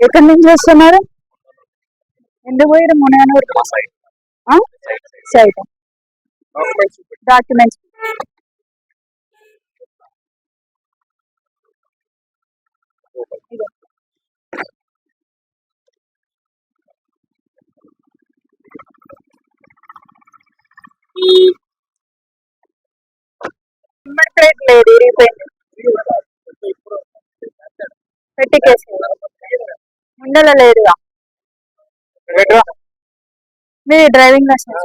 ఎక్కడి నుంచి వస్తున్నారు? ఎందుకు పోయారు మునగనూరు. సైట్ డాక్యుమెంట్స్ ప్లేట్ లేదు పెట్టి కేసు ముందల లేదుగా మీ డ్రైవింగ్ లైసెన్స్.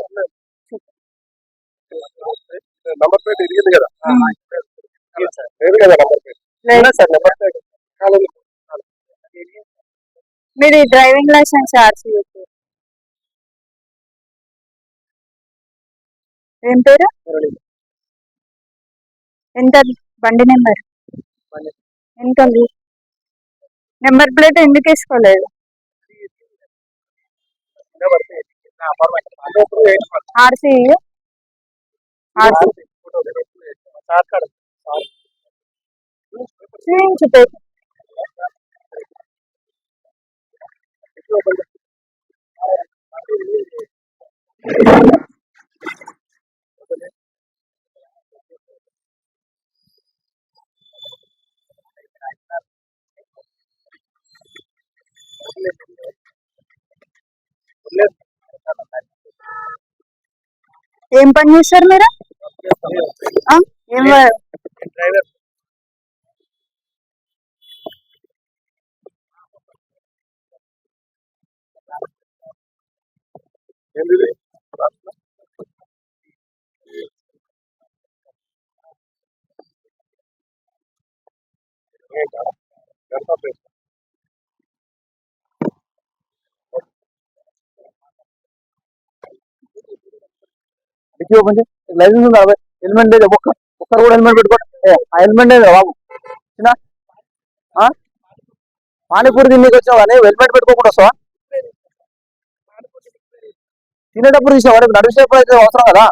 నంబర్ ప్లేట్ ఇరిగింది కదా. లేదు కదా నంబర్ ప్లేట్. లేదు. Sir number plate. మీది డ్రైవింగ్ లైసెన్స్ ఆర్సీ ఏం పేరు? ఎంత బండి నెంబర్? ఎంత నెంబర్ ప్లేట్ ఎందుకు వేసుకోలేదు? RC RC. ఏం పని చేస్తారు మీరు ఆ? ఏం వ- డ్రైవర్ ఏంది డిక్కీ ఓపెన్ చేసి లైసెన్స్ ఉందా హెల్మెట్ లేదు ఒక్క ఒక్కరు కూడా హెల్మెట్ పెట్టుకోండి. ఆ హెల్మెట్ లేదు బాబు. చిన్న పానీపూరి తిన్నీకి వచ్చావు? కానీ హెల్మెట్ పెట్టుకోకుండా వస్తావా? తినేటప్పుడు తీసావు వాడికి నడిచేటప్పుడు అయితే అవసరం కదా?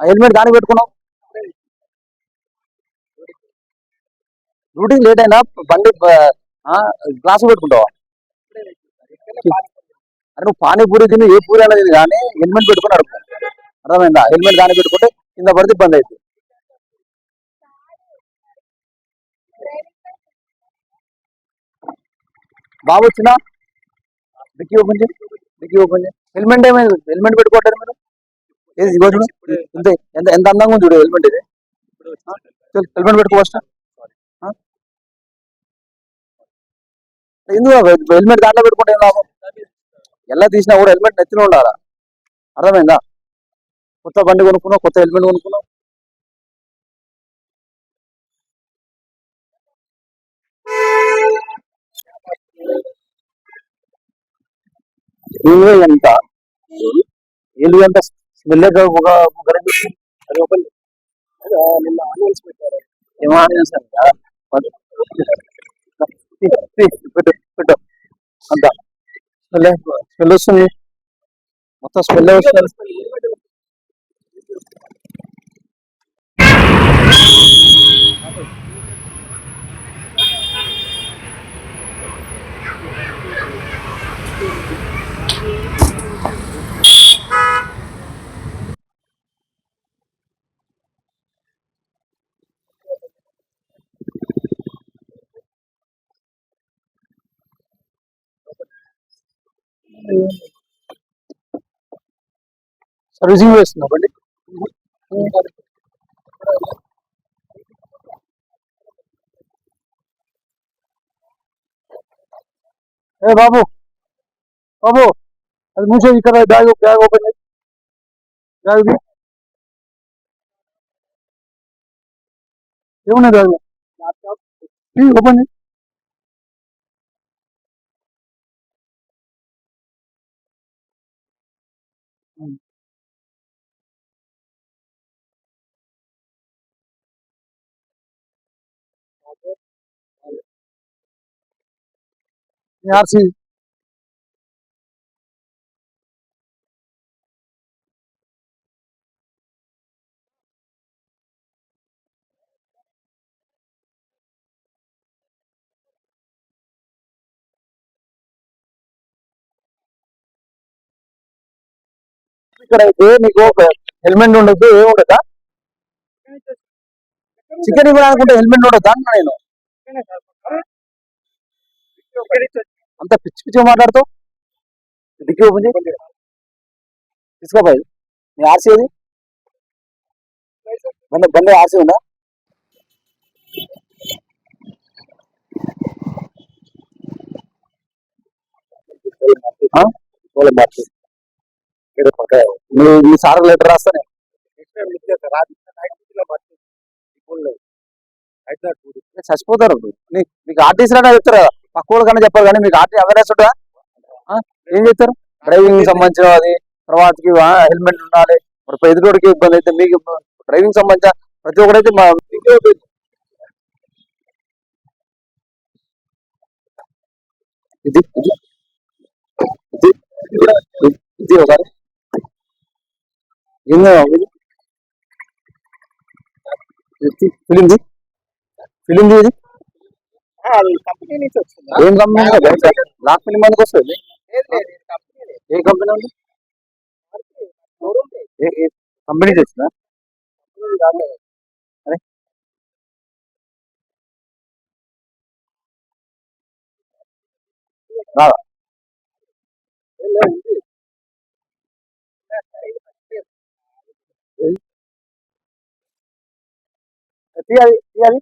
ఆ హెల్మెట్ దానికి పెట్టుకున్నావు. డ్యూటీకి లేట్ అయినా బండి గ్లాస్ పెట్టుకుంటావా? అరే నువ్వు పానీపూరి తిని ఏ పూరి అనేది కానీ హెల్మెట్ పెట్టుకుని నడుపు అర్థమైందా? హెల్మెట్ కానీ పెట్టుకుంటే కింద పడితే ఇబ్బంది అవుతుంది బాబు వచ్చినా? డిక్కీ ఓపెన్ చేయి. డిక్కీ ఓపెన్ చేయి. హెల్మెట్ ఏమైంది? హెల్మెట్ పెట్టుకోవటం మీరు. ఏది ఇగో చూడు. ఎంత ఎంత ఎంత అందంగా ఉంది చూడు హెల్మెట్ ఇది. హెల్మెట్ పెట్టుకో ఫస్ట్. ఎందుకు హెల్మెట్ దాంట్లో పెట్టుకుంటే ఏం లాభం? ఎలా తీసినా కూడా హెల్మెట్ నెత్తిన ఉండాలా? అర్థమైందా? కొత్త బండి కొనుక్కున్నావు కొత్త హెల్మెట్ కొనుక్కున్నావు. నువ్వే ఎంత? ఏళ్ళు ఎంత? స్మెల్గా ఒక అది నిన్న ఆనియన్స్ పెట్టారు. ఏం ఆనియన్స్ అంట? పెట్టు పెట్టు అంత. స్మెల్ స్మెల్ వస్తుంది మొత్తం స్మెల్ వస్తుంది సర్వీసింగ్ వేస్తున్నా బండి ఏ బాబు బాబు అది మూసేది ఇక్కడ బ్యాగ్ బ్యాగ్ ఓపెన్ చేయి బ్యాగ్ తీ. ఏమున్నాయి బ్యాగ్ ఓపెన్ చేయి ఏఆర్సి అయితే మీకు ఒక హెల్మెట్ ఉండదు ఏమి ఉండదా చికెన్ ఇవ్వాలనుకుంటే హెల్మెట్ ఉండొద్దా అంటున్నా నేను. అంత పిచ్చి పిచ్చి మాట్లాడుతావు? డిక్కీ ఓపెన్ చేయి. తీసుకోపోయి నీ ఆర్సీ ఏది? బండి బండి ఆర్సీ ఉందా? మీ సార్ లెటర్ రాస్తానే. చచ్చిపోతారు. నీ- మీకు ఆర్టీసీ రాడా చెప్తారు కదా. పక్క కన్నా చెప్పారు కానీ మీకు ఆర్టీ అవేర్నెస్ ఉంటుందా? ఏం చెప్తారు డ్రైవింగ్ సంబంధించిన అది తర్వాతకి హెల్మెట్ ఉండాలి. మరి ఎదుటికి ఇబ్బంది అయితే మీకు డ్రైవింగ్ సంబంధించిన ప్రతి ఒక్కరైతే మా ఇది ఇది. ఇది ఒకసారి ఫిలింది. ఫిలింది ఇది. కంపెనీ నుంచి వచ్చింది? ఏం కంపెనీ ఫిలిం ఎందుకు వస్తుంది? ఏ కంపెనీ ఉంది. కంపెనీ తెచ్చిందా అరే రాదా? తీయాలి తీయాలి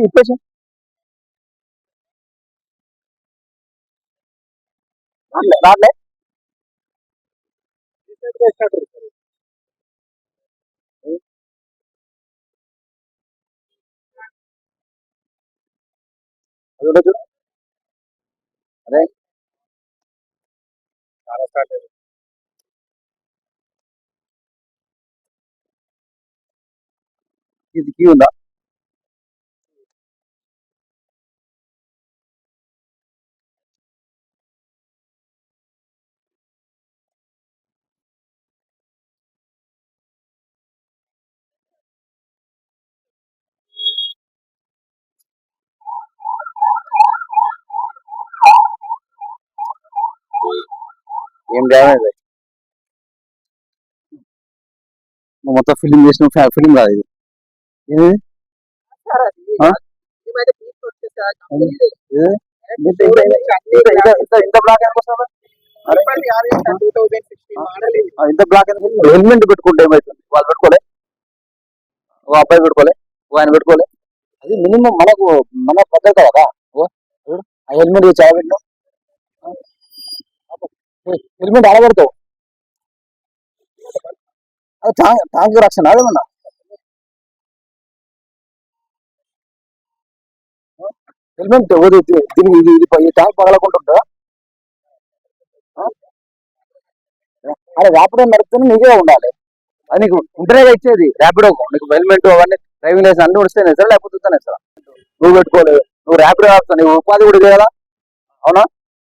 ఇప్పేసి రాట్లే రాట్లే అది ఉండదు అదే చాలా స్టార్ట్ అయింది ఇది కీ ఉందా ఏం డ్యామేజ్ మొత్తం ఫిలిం చేసిన ఫిలిం కాదు ఇది. ఇది ఇంత బ్లాక్ ఎందుకు ఇంత బ్లాక్ హెల్మెట్ పెట్టుకుంటే ఏమవుతుంది వాళ్ళు పెట్టుకోలే? ఓ అబ్బాయి పెట్టుకోలే? ఓ ఆయన పెట్టుకోలే? అది మినిమం మనకు మన పద్ధతి కదా? ఓ ఆ హెల్మెట్ చాలా పెట్టినావు హెల్మెట్ ఆడబెడతావు అదే ట్యాంక్ ట్యాంక్ రక్షణ అదేమన్నా హెల్మెట్ దీనికి ఇది ఇది ఈ ట్యాంక్ పగలకుంటుంటా అరే ర్యాపిడో నడిపితే నీకే ఉండాలి. అది నీకు ఉంటేనే ఇచ్చేది ర్యాపిడో నీకు హెల్మెట్ అవన్నీ డ్రైవింగ్ లైసెన్స్ అన్ని వస్తేనే సార్ లేకపోతే వస్తేనే సార్ నువ్వు పెట్టుకోలేదు. నువ్వు ర్యాపిడో ఆపుతావు నీకు ఉపాధి కూడా చేయాలా అవునా?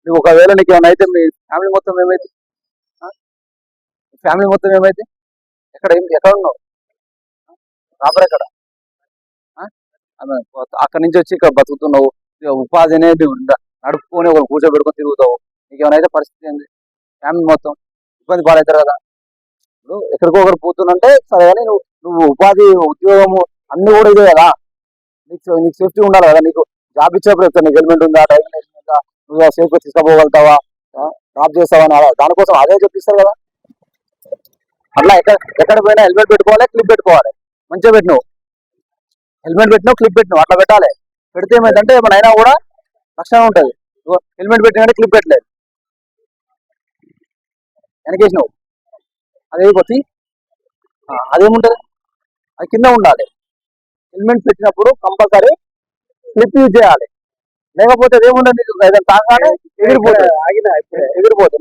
నువ్వు ఒకవేళ నీకు ఏమైనా అయితే మీ ఫ్యామిలీ మొత్తం ఏమైతే ఫ్యామిలీ మొత్తం ఏమైతే ఎక్కడ? ఏం- ఎక్కడ ఉన్నావు? రాబర్ ఎక్కడ? అక్కడి నుంచి వచ్చి ఇక్కడ బతుకుతున్నావు. ఉపాధి అనేది నడుపుకొని ఒకరు కూర్చోబెట్టుకొని తిరుగుతావు. నీకు ఏమైనా అయితే పరిస్థితి ఏంది? ఫ్యామిలీ మొత్తం ఇబ్బంది పాలవుతారు కదా. ఇప్పుడు ఎక్కడికో ఒకరు పోతున్నంటే సరే కానీ నువ్వు నువ్వు ఉపాధి ఉద్యోగము అన్ని కూడా ఇదే కదా. నీకు నీకు సేఫ్టీ ఉండాలి కదా. నీకు జాబ్ ఇచ్చినప్పుడు చెప్తాను నీకు హెల్మెట్ ఉందా? డ్రైవింగ్ నువ్వు ఆ నువ్వు సేఫ్గా తీసుకుపోగలుగుతావా? డ్రాప్ చేస్తావా అని దానికోసం అదే చెప్పిస్తారు కదా. అట్లా ఎక్కడ ఎక్కడ పోయినా హెల్మెట్ పెట్టుకోవాలి క్లిప్ పెట్టుకోవాలి. మంచిగా పెట్టినావు హెల్మెట్ పెట్టినావు క్లిప్ పెట్టినావు అట్లా పెట్టాలి. పెడితే ఏమైందంటే ఏమైనా అయినా కూడా లక్షణం ఉంటుంది. హెల్మెట్ పెట్టిన క్లిప్ పెట్టలేదు. వెనకేసినావు. అదే కొద్ది అదేముంటుంది? అది కింద ఉండాలి. హెల్మెట్ పెట్టినప్పుడు కంపల్సరీ క్లిప్ యూజ్ చేయాలి. లేకపోతే అదేముండదు నీకు? ఏదైనా తాగానే ఎగిరిపోతుంది ఆగిన ఎగిరిపోతుంది